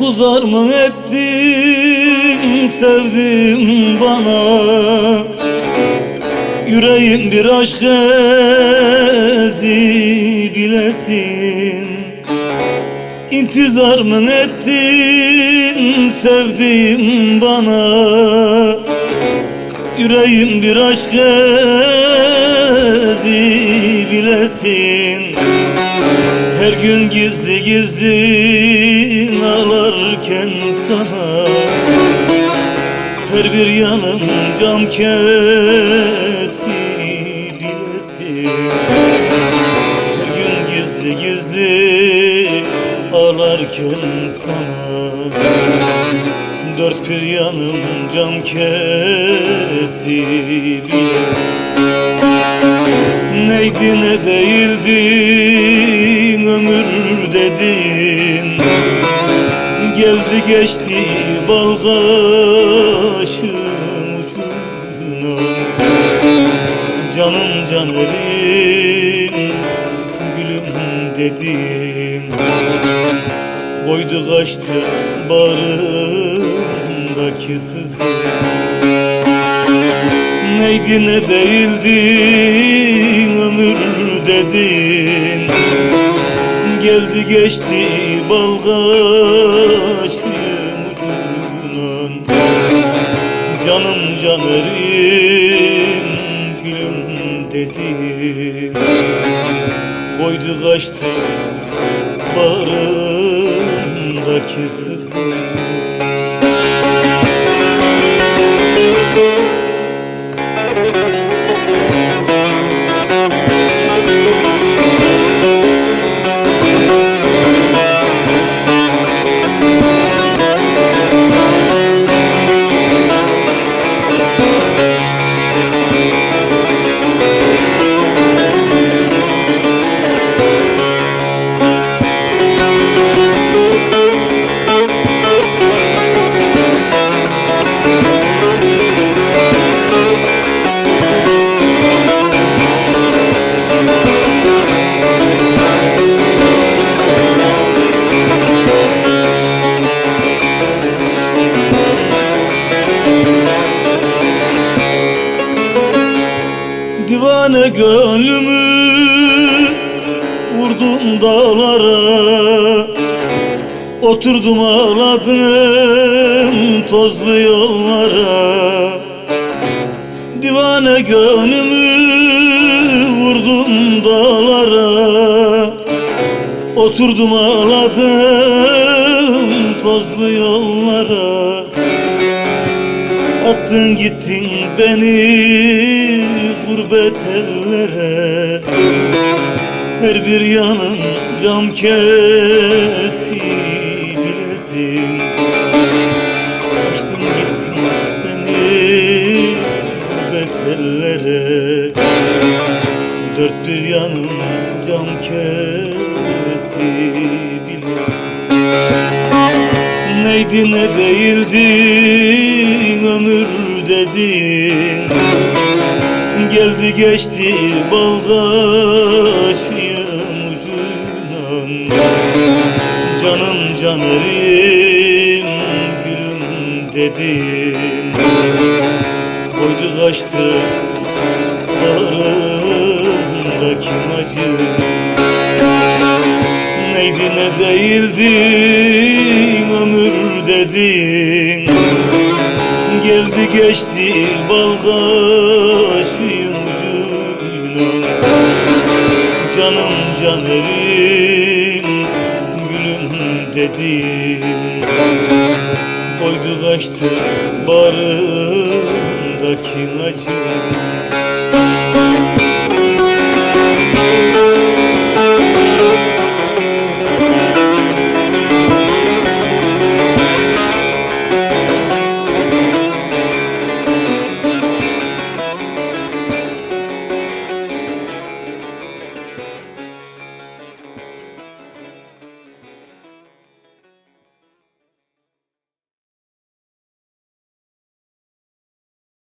uzar mı ettin sevdim bana. Yüreğim bir aşk ezi bilesin. İntizar mı ettin sevdim bana? Yüreğim bir aşk ezi bilesin. Her gün gizli gizli ağlarken sana. Her bir yanım cam kesi bilesin. Her gün gizli gizli ağlarken sana. Dört bir yanım cam kesi bilesin Neydi ne değildi ömür dedin. Geldi geçti bal kaşın ucuna. Canım canerim gülüm dedim. Koydu kaçtı bağrımdaki sızı Neydi ne değildi ömür dedin. Geldi geçti bal kaşım ucundan. Canım canerim gülüm dedim Koydu kaçtı bağrımdaki sızı Divane gönlümü vurdum dağlara. Oturdum ağladım tozlu yollara. Divane gönlümü vurdum dağlara. Oturdum ağladım tozlu yollara Attın gittin beni gurbet ellere. Her bir yanım cam kesi bilesin Açtın gittin beni gurbet ellere. Dört bir yanım cam kesi bilesin Neydi ne değildi ömür dedin. Geldi geçti bal kaşığın ucundan. Canım canerim gülüm dedin. Koydu kaçtı bağrımdaki acı. Neydi ne değildi dedin? Geldi geçti balgaşın ucuyla. Canım canerim gülüm dedin. Koydu kaçtı barındaki acım